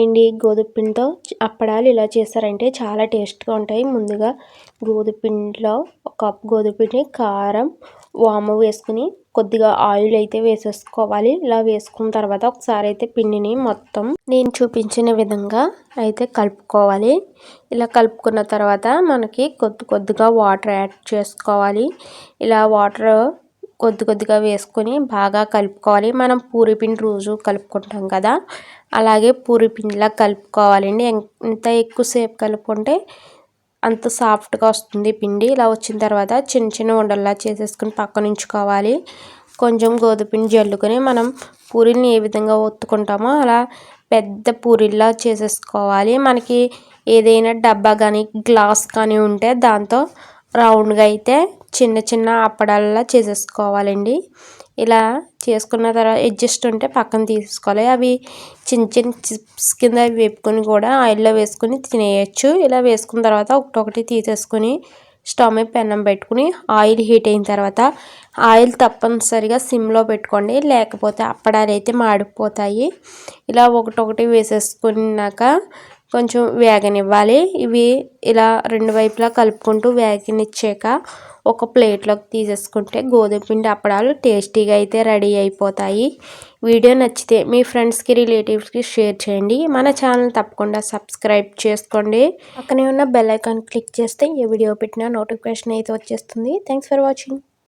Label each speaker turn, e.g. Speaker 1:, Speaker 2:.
Speaker 1: Hi అండి గోధుమ పిండితో అప్పడాలు ఇలా చేస్తారంటే చాలా టేస్ట్గా ఉంటాయి. ముందుగా గోధుమ పిండిలో ఒక కప్ గోధుమ పిండి కారం వాము వేసుకుని కొద్దిగా ఆయిల్ అయితే వేసేసుకోవాలి. ఇలా వేసుకున్న తర్వాత ఒకసారి అయితే పిండిని మొత్తం నేను చూపించిన విధంగా అయితే కలుపుకోవాలి. ఇలా కలుపుకున్న తర్వాత మనకి కొద్ది కొద్దిగా వాటర్ యాడ్ చేసుకోవాలి. ఇలా వాటర్ కొద్ది కొద్దిగా వేసుకొని బాగా కలుపుకోవాలి. మనం పూరి పిండి రోజు కలుపుకుంటాం కదా. అలాగే పూరి పిండిలా కలుపుకోవాలండి. ఎంత ఎక్కువసేపు కలుపుకుంటే అంత సాఫ్ట్గా వస్తుంది పిండి. ఇలా వచ్చిన తర్వాత చిన్న చిన్న ఉండల్లా చేసేసుకుని పక్కన ఉంచుకోవాలి. కొంచెం గోధుమపిండి జల్లుకొని మనం పూరీని ఏ విధంగా ఒత్తుకుంటామో అలా పెద్ద పూరిలా చేసేసుకోవాలి. మనకి ఏదైనా డబ్బా కానీ గ్లాస్ కానీ ఉంటే దాంతో రౌండ్గా అయితే చిన్న చిన్న అప్పడాలలా చేసేసుకోవాలండి. ఇలా చేసుకున్న తర్వాత అడ్జస్ట్ ఉంటే పక్కన తీసుకోవాలి. అవి చిన్న చిన్న చిప్స్ కింద వేపుకొని కూడా ఆయిల్లో వేసుకొని తినేయచ్చు. ఇలా వేసుకున్న తర్వాత ఒకటొకటి తీసేసుకొని స్టవ్ మీద పెన్నం పెట్టుకుని ఆయిల్ హీట్ అయిన తర్వాత ఆయిల్ తప్పనిసరిగా సిమ్లో పెట్టుకోండి. లేకపోతే అప్పడాలు అయితే మాడిపోతాయి. ఇలా ఒకటొకటి వేసేసుకున్నాక కొంచెం వేగనివ్వాలి. ఇవి ఇలా రెండు వైపులా కలుపుకుంటూ వేగనిచ్చాక ఒక ప్లేట్లోకి తీసేసుకుంటే గోధుమ పిండి అప్పడాలు టేస్టీగా అయితే రెడీ అయిపోతాయి. వీడియో నచ్చితే మీ ఫ్రెండ్స్కి రిలేటివ్స్కి షేర్ చేయండి. మన ఛానల్ తప్పకుండా సబ్స్క్రైబ్ చేసుకోండి. పక్కనే ఉన్న బెల్ ఐకాన్ క్లిక్ చేస్తే ఏ వీడియో పెట్టినా నోటిఫికేషన్ అయితే వచ్చేస్తుంది. Thanks for watching.